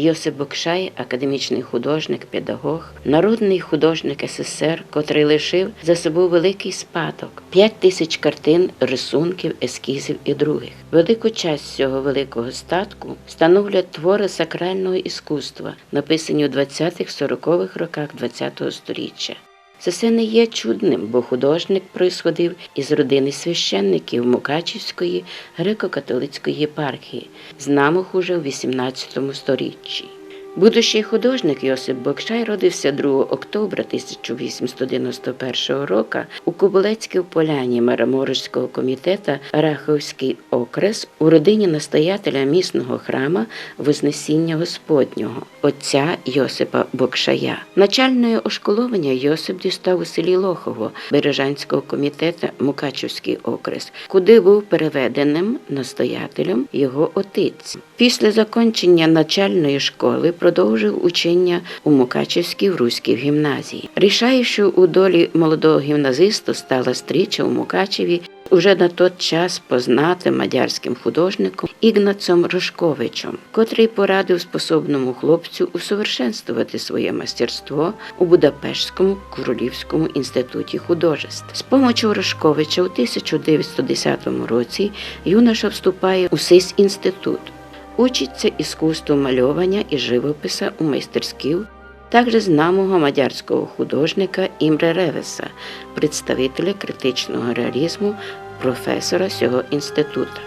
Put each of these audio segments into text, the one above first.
Йосип Бокшай, академічний художник, педагог, народний художник СССР, котрий лишив за собою великий спадок, п'ять тисяч картин, рисунків, ескізів і других. Велику часть цього великого статку становлять твори сакрального іскусства, написані у 20-40-х роках ХХ століття. Це все не є чудним, бо художник происходив із родини священників Мукачівської греко-католицької єпархії, знамох уже в XVIII сторіччі. Будущий художник Йосип Бокшай родився 2 октября 1891 року у Кобилецькій поляні Мараморського комітету Раховський окрес у родині настоятеля місного храма Вознесіння Господнього, отця Йосипа Бокшая. Начальне ошколовання Йосип дістав у селі Лохово Бережанського комітету Мукачівський окрес, куди був переведеним настоятелем його отець. Після закінчення начальної школи продовжив учення у Мукачівській Руській гімназії. Рішаючою у долі молодого гімназисту стала стріча у Мукачеві уже на той час познатим мадярським художником Ігнацом Рожковичем, котрий порадив способному хлопцю усовершенствувати своє мастерство у Будапештському Королівському інституті художеств. З помочю Рожковича у 1910 році юноша вступає у сись інститут. Учиться іскусству мальовання і живописа у майстерськів також знамого мадярського художника Імре Ревеса, представителя критичного реалізму, професора цього інституту.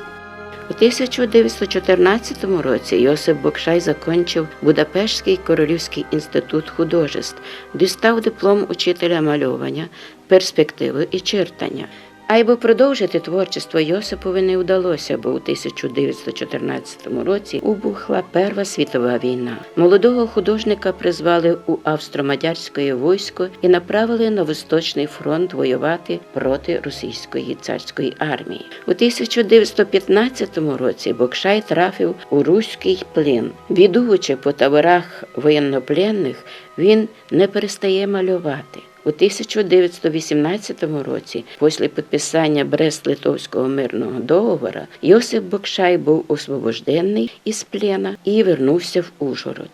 У 1914 році Йосип Бокшай закінчив Будапештський Королівський інститут художеств, дістав диплом учителя мальовання, перспективи і чертання. А й бо продовжити творчество Йосипові не вдалося, бо у 1914 році убухла Перша світова війна. Молодого художника призвали у австро-мадярське військо і направили на Восточний фронт воювати проти російської царської армії. У 1915 році Бокшай трафив у руський плен. Відувачи по таборах воєннопленних, він не перестає малювати. У 1918 році, після підписання Брест-Литовського мирного договору, Йосип Бокшай був освобождений із плена і вернувся в Ужгород.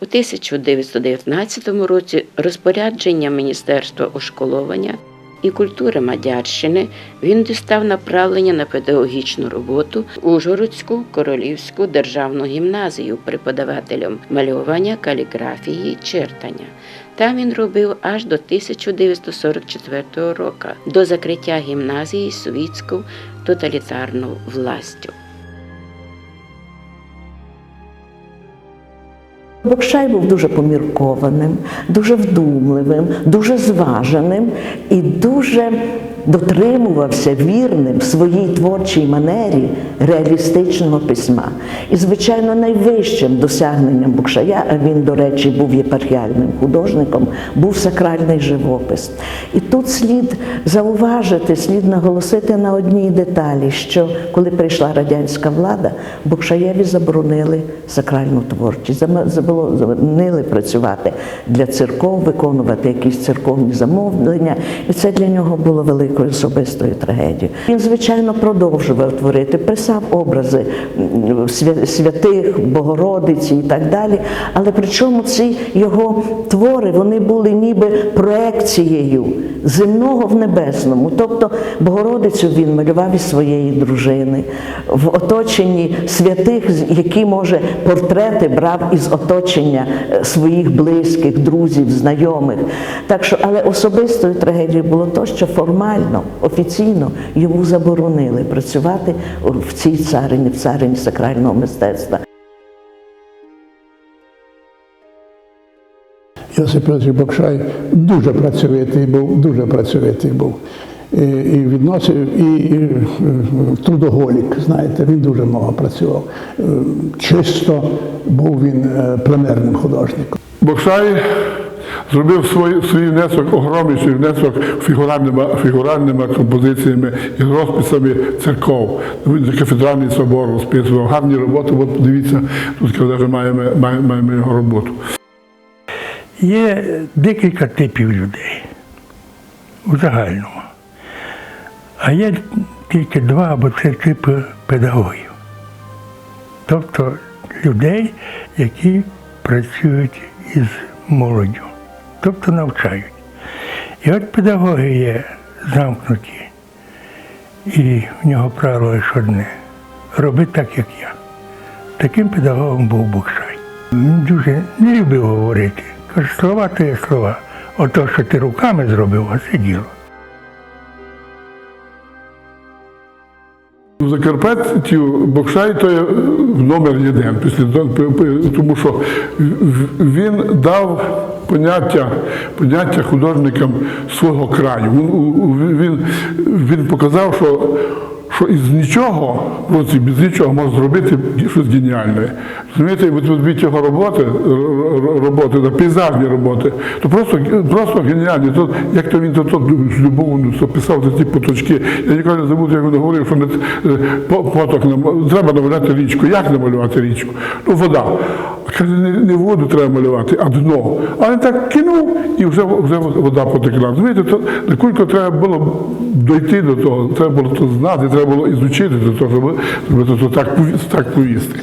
У 1919 році розпорядження Міністерства ошколовання і культури Мадярщини він дістав направлення на педагогічну роботу в Ужгородську королівську державну гімназію преподавателем малювання, каліграфії чертання. Там він робив аж до 1944 року, до закриття гімназії совітською тоталітарною властю. Бокшай був дуже поміркованим, дуже вдумливим, дуже зваженим і дуже дотримувався вірним в своїй творчій манері реалістичного письма. І, звичайно, найвищим досягненням Бокшая, а він, до речі, був єпархіальним художником, був сакральний живопис. І тут слід зауважити, слід наголосити на одній деталі, що коли прийшла радянська влада, Бокшаєві заборонили сакральну творчість, заборонили працювати для церков, виконувати якісь церковні замовлення, і це для нього було великою особистою трагедією. Він, звичайно, продовжував творити, писав образи святих, Богородиці і так далі. Але причому ці його твори вони були ніби проекцією земного в небесному. Тобто Богородицю він малював із своєї дружини в оточенні святих, які може портрети брав із оточення е, своїх близьких, друзів, знайомих. Так що, але особистою трагедією було то, що формально, офіційно йому заборонили працювати в цій царині, в царині сакрального мистецтва. Йосип Петрович Бокшай дуже працьовитий був, дуже працьовитий був. І, і відносив, і, і е, трудоголік, знаєте, він дуже много працював. Е, Чисто був він е, пленерним художником. Бокшай зробив свій, свій внесок, огромніший внесок фігуральними, фігуральними композиціями і розписами церков. Він за кафедральний собор розписував. Гарні роботи, от дивіться, тут маємо, маємо, маємо його роботу. Є декілька типів людей у загальному. А є тільки два або три типи педагогів. Тобто людей, які працюють із молоддю, тобто навчають. І от педагоги є замкнуті, і в нього правило лише одне роби так, як я. Таким педагогом був Букшай. Він дуже не любив говорити. Каже, слова то є слова. Ото, що ти руками зробив, а це діло. У Закарпаттю Бокшай то є номер один, тому що в- він дав поняття, поняття художникам свого краю. Він, він показав, що, що із нічого, от без нічого можна зробити щось геніальне. Розумієте, від його роботи, роботи, да, пейзажні роботи, то просто, просто геніальні. То, як то він то, то то писав ті поточки. Я ніколи не забуду, як він говорив, що не, е, поток треба намалювати річку. Як намалювати річку? Ну, вода. Каже, не, не воду треба малювати, а дно. А він так кинув і вже, вже вода потекла. Розумієте, то наскільки треба було дойти до того, треба було то знати, треба було ізучити щоб, так, так повісти.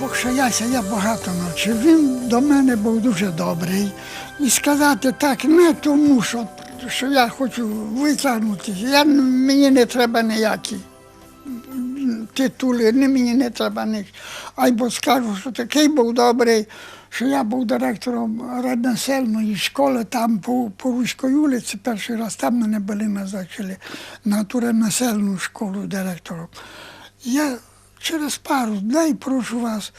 Бокшаяся я багато навчив. Він до мене був дуже добрий. І сказати так не тому, що, що я хочу витягнутися. Я, мені не треба ніякі титули, мені не треба ніч. Або скажу, що такий був добрий, що я був директором радносельної школи, там по, по Руській вулиці, перший раз там мене були назначили на ту редносельну школу директором. Я через пару днів прошу вас,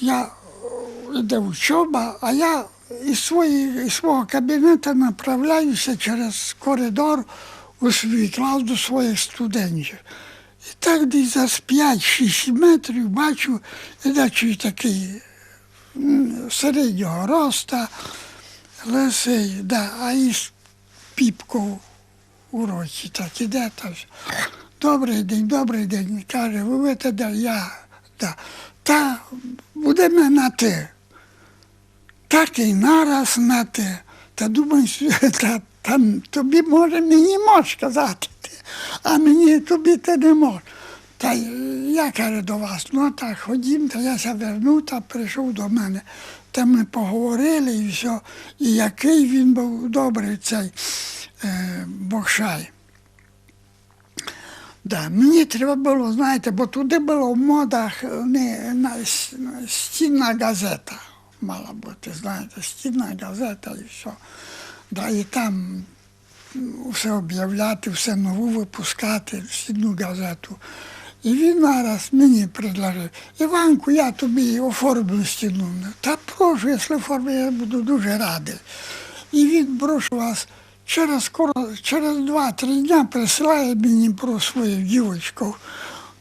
я е, йде учоба, а я із, свої, із свого кабінету направляюся через коридор у свій клас до своїх студентів. І так десь за 5-6 метрів бачу, іде такий середнього роста, лисий, да, а із піпкою у роті так іде. Та, все. добрий день, добрий день. Каже, ви видите, де я. Да. Та будемо на ти. Так і нараз на ти. Та думаю, та, там, тобі може мені можеш казати, а мені тобі ти не можеш. Та я каже до вас, ну так, ходім, та я ся вернув та прийшов до мене. Та ми поговорили і все. І який він був добрий цей е, Бокшай. Да, мені треба було, знаєте, бо туди було в модах е, не, на, стінна газета мала бути, знаєте, стінна газета і все. Да, і там все об'являти, все нову випускати, стінну газету. І він нараз мені предложив, Іванку, я тобі оформлю стіну. Та прошу, якщо оформлю, я буду дуже радий. І він прошу вас через, через 2-3 дня присилає мені про свою дівчинку.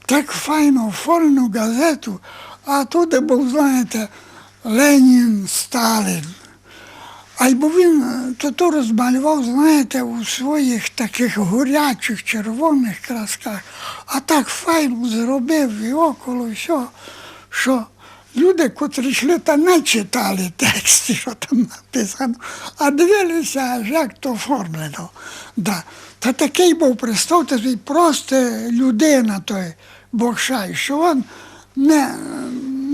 Так файно оформлену газету, а туди був, знаєте, Ленін, Сталін. А й бо він е, то, то розмалював, знаєте, у своїх таких горячих червоних красках, а так файно зробив і около все, що люди, котрі йшли, та не читали тексти, що там написано, а дивилися, аж як то оформлено. Да. Та такий був, представте собі, просто людина той Бокшай, що він не,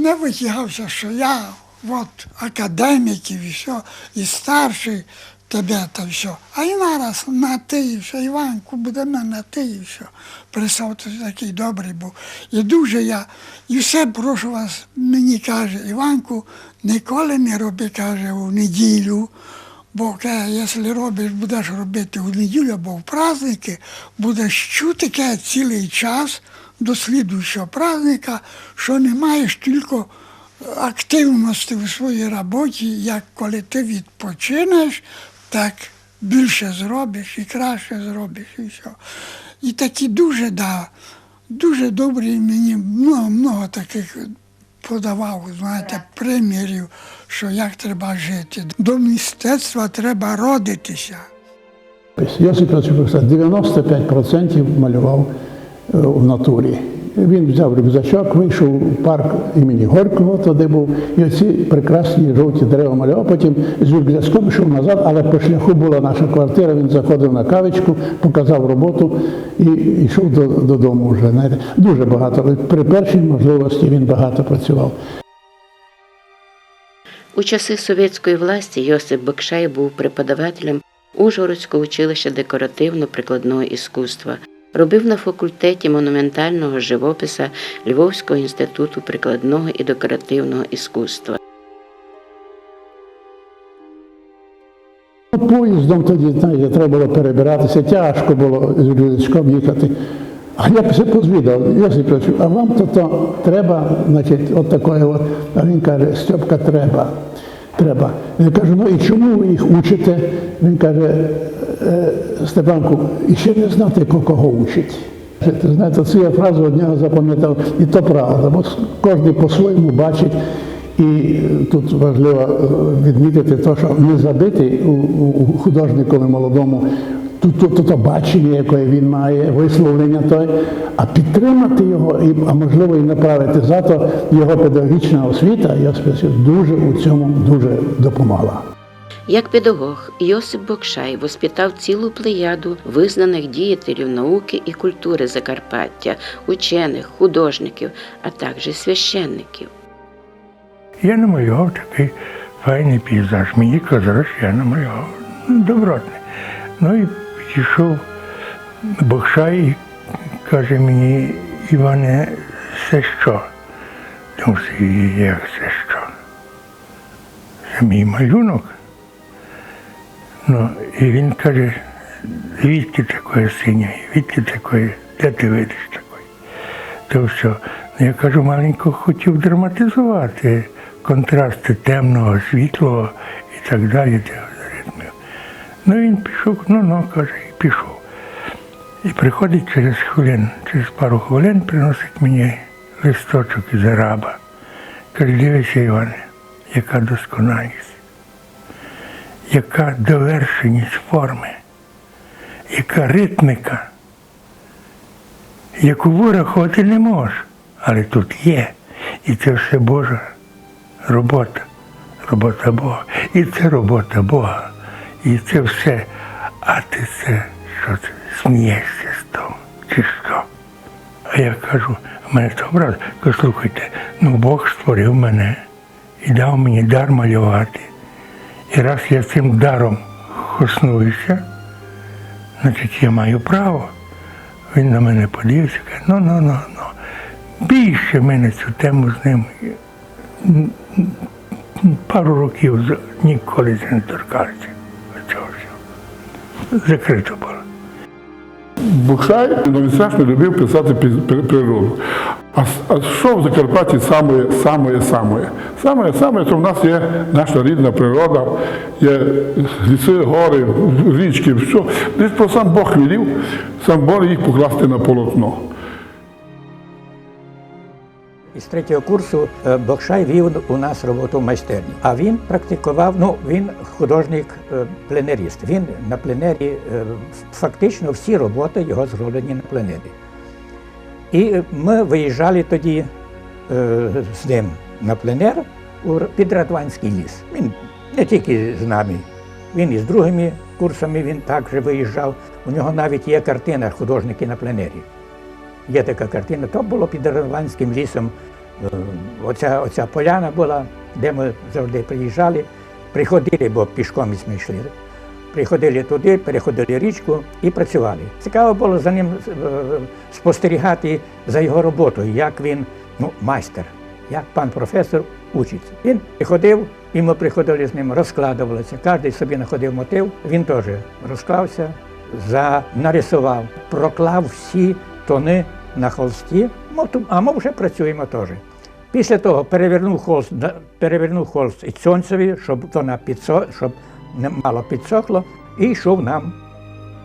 не витягався, що я от академік і все, і старший тебе та все. А і нараз на ти і все, Іванку, будемо на ти і все. Представте, такий добрий був. І дуже я, і все прошу вас, мені каже, Іванку, ніколи не роби, каже, у неділю. Бо якщо робиш, будеш робити у неділю або в праздники, будеш чути цілий час до слідуючого праздника, що не маєш тільки активності у своїй роботі, як коли ти відпочинеш, так більше зробиш і краще зробиш і все. І такі дуже, да, дуже добрі мені много, много таких подавав, знаєте, примірів, що як треба жити. До мистецтва треба родитися. Йосип Йосипович 95% малював е, в натурі. Він взяв рюкзачок, вийшов у парк імені Горького, туди був, і оці прекрасні жовті дерева малював. Потім з рюкзачком йшов назад, але по шляху була наша квартира, він заходив на кавичку, показав роботу і йшов до- додому вже. Знаєте. Дуже багато. При першій можливості він багато працював. У часи совєтської власті Йосип Бекшай був преподавателем Ужгородського училища декоративно-прикладного іскусства. Робив на факультеті монументального живописа Львовського інституту прикладного і декоративного іскусства. Ну, Поїздом тоді, знаєте, треба було перебиратися, тяжко було з рюкзачком їхати. А я все позвідав, Йосипович, а вам то, то треба, значить, от такої от. А він каже, Стьопка, треба. Треба. Я кажу, ну і чому ви їх учите? Він каже, «Е, Степанку, і ще не знати, кого учить. Ти знаєте, цю я фразу одного запам'ятав, і то правда, бо кожен по-своєму бачить. І е, тут важливо е, відмітити те, що не забити у, художникові молодому то, то, то бачення, яке він має, висловлення той, а підтримати його, і, а можливо і направити. Зато його педагогічна освіта, я сподіваюся, дуже у цьому дуже допомогла. Як педагог Йосип Бокшай воспитав цілу плеяду визнаних діятелів науки і культури Закарпаття, учених, художників, а також священників. Я намалював такий файний пейзаж. Мені казали, що я намалював добротний. Ну і підійшов Бокшай і каже мені, Іване, це що? Думаю, як це що? Це мій малюнок. Ну, і він каже, звідки такої синє, звідки такої, де ти видиш такої? То все. Ну, Я кажу, маленько хотів драматизувати контрасти темного, світлого і так далі. Ну він пішов, ну ну, каже, і пішов. І приходить через хвилин, через пару хвилин приносить мені листочок із араба. Каже, дивися, Іване, яка досконалість, яка довершеність форми, яка ритміка яку вирахувати не можеш. Але тут є. І це все Божа робота, робота Бога. І це робота Бога. І це все. А ти це що це смієшся з того, чи що? А я кажу, в мене це образ. Кажу, слухайте, ну Бог створив мене і дав мені дар малювати. І раз я цим даром коснуюся, значить я маю право. Він на мене подивився, каже, ну, ну, ну, ну. Більше ми на цю тему з ним пару років ніколи це не торкався. Закрито було. Букшай страшно любив писати природу. А, а що в Закарпатті саме, саме, саме? Саме, саме, то в нас є наша рідна природа, є ліси, гори, річки, все. Десь про сам Бог велів, сам Бог їх покласти на полотно. Із третього курсу е, Бокшай вів у нас роботу в майстерні. А він практикував, ну він художник-пленеріст. Він на пленері, е, фактично всі роботи його зроблені на пленері. І е, ми виїжджали тоді е, з ним на пленер під Радванський ліс. Він не тільки з нами, він і з другими курсами він також виїжджав. У нього навіть є картина художники на пленері. Є така картина. То було під Радванським лісом. Е, Оця, оця поляна була, де ми завжди приїжджали. Приходили, бо пішком ми йшли. Приходили туди, переходили річку і працювали. Цікаво було за ним е, спостерігати за його роботою, як він, ну, майстер, як пан професор учиться. Він приходив, і ми приходили з ним, розкладувалися. Кожен собі знаходив мотив. Він теж розклався, за, нарисував, проклав всі тони на холсті, а ми вже працюємо теж. Після того перевернув холст, перевернув холст і сонцеві, щоб вона підсо, щоб мало підсохло, і йшов нам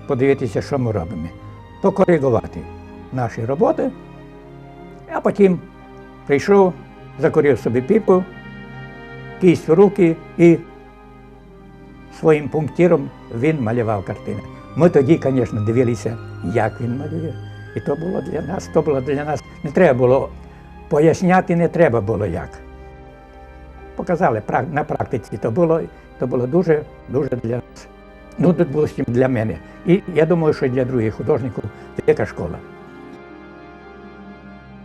подивитися, що ми робимо. Покоригувати наші роботи, а потім прийшов, закурив собі піпу, кість в руки і своїм пунктиром він малював картини. Ми тоді, звісно, дивилися, як він малює. І то було для нас, то було для нас Не треба було поясняти, не треба було як. Показали на практиці, то було, то було дуже, дуже для нас. Ну, було для мене. І я думаю, що для других художників велика школа.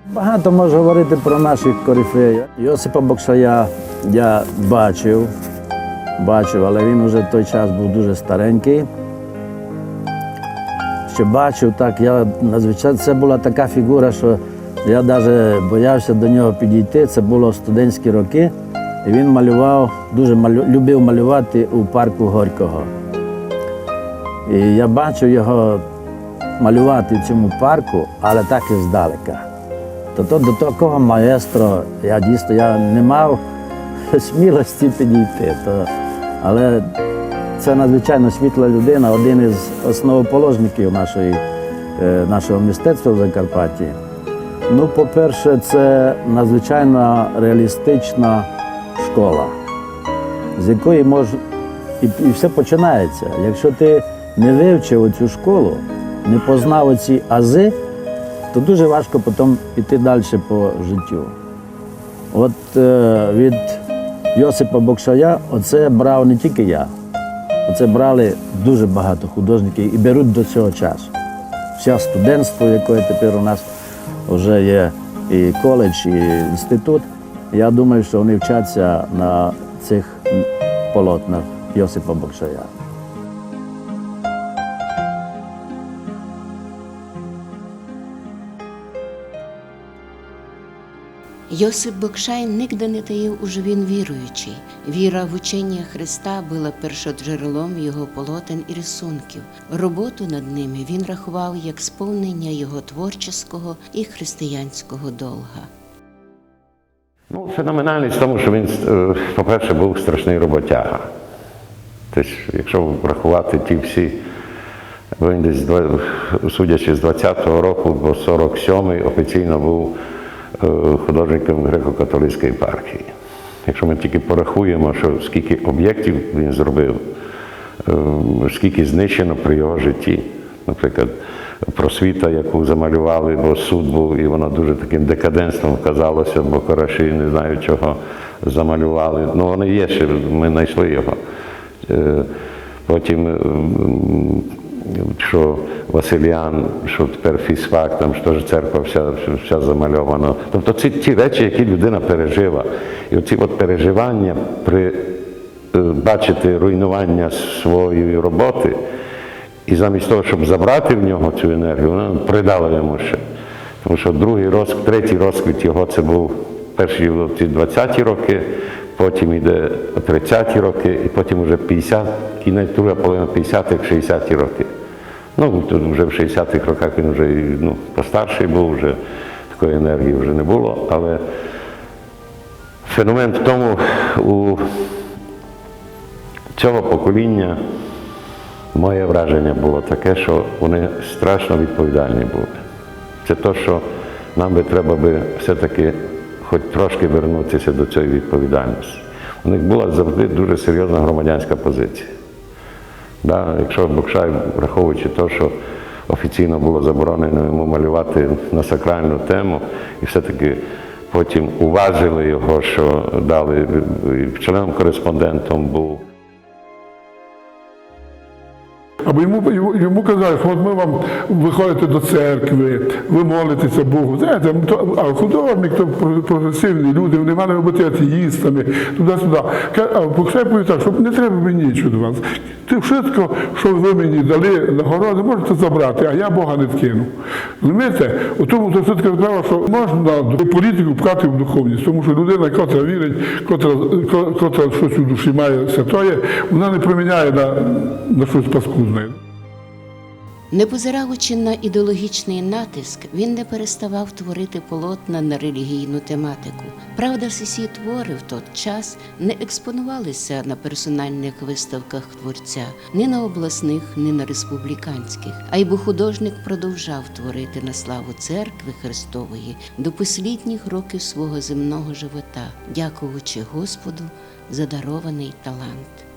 Багато можу говорити про наших корифеїв. Йосипа Бокшая я бачив, бачив, але він уже в той час був дуже старенький. Ще бачив, так, я надзвичайно це була така фігура, що я навіть боявся до нього підійти. Це було студентські роки. І він малював, дуже малю, любив малювати у парку Горького. І я бачив його малювати в цьому парку, але так і здалека. То, то до такого маестро я дійсно я не мав смілості підійти. То, але це надзвичайно світла людина, один із основоположників нашої, е, нашого мистецтва в Закарпатті. Ну, по-перше, це надзвичайно реалістична школа, з якої мож... і, і все починається. Якщо ти не вивчив цю школу, не познав оці ази, то дуже важко потім піти далі по життю. От е, від Йосипа Бокшая оце брав не тільки я, оце брали дуже багато художників і беруть до цього часу. Все студентство, яке тепер у нас вже є і коледж, і інститут. Я думаю, що вони вчаться на цих полотнах Йосипа Бокшая. Йосип Бокшай нігде не таїв, уже він віруючий. Віра в учення Христа була першоджерелом його полотен і рисунків. Роботу над ними він рахував як сповнення його творчого і християнського долга. Ну, феноменальність в тому, що він, е, по-перше, був страшний роботяга. Тобто, якщо врахувати ті всі, він десь, судячи з 20-го року, бо 47-й офіційно був художником греко-католицької єпархії. Якщо ми тільки порахуємо, що скільки об'єктів він зробив, е, скільки знищено при його житті. Наприклад, просвіта, яку замалювали, бо суд був, і воно дуже таким декаденством казалося, бо кораші не знаю чого замалювали. Ну, воно є ще, ми знайшли його. Е, Потім, м, що Василіан, що тепер фізфак, там що ж церква вся, вся замальована. Тобто це ті речі, які людина пережила. І оці от переживання при е, бачити руйнування своєї роботи, і замість того, щоб забрати в нього цю енергію, вона придала йому ще. Тому що другий розквіт, третій розквіт його це був перші ці 20-ті роки, потім йде 30-ті роки, і потім вже 50, кінець друга половина 50-х, 60-ті роки. Ну, тут вже в 60-х роках він вже ну, постарший був, вже такої енергії вже не було. Але феномен в тому, у цього покоління моє враження було таке, що вони страшно відповідальні були. Це те, що нам би треба би все-таки хоч трошки вернутися до цієї відповідальності. У них була завжди дуже серйозна громадянська позиція. Да, якщо Бокшай, враховуючи те, що офіційно було заборонено йому малювати на сакральну тему, і все-таки потім уважили його, що дали членом-кореспондентом був. Або йому, йому, казали, що от ми вам виходите до церкви, ви молитеся Богу. Знаєте, а художник, то прогресивні люди, вони мали бути атеїстами, туди-сюди. А повів так, що не треба мені нічого до вас. Ти все, що ви мені дали нагороди, можете забрати, а я Бога не вкину. Розумієте? У тому то все така справа, що можна політику пхати в духовність, тому що людина, котра вірить, котра, ко- котра щось у душі має святоє, вона не проміняє на, на щось паскудне. Не позираючи на ідеологічний натиск, він не переставав творити полотна на релігійну тематику. Правда, всі твори в той час не експонувалися на персональних виставках творця ні на обласних, ні на республіканських. А й бо художник продовжав творити на славу церкви Христової до послідніх років свого земного живота, дякуючи Господу за дарований талант.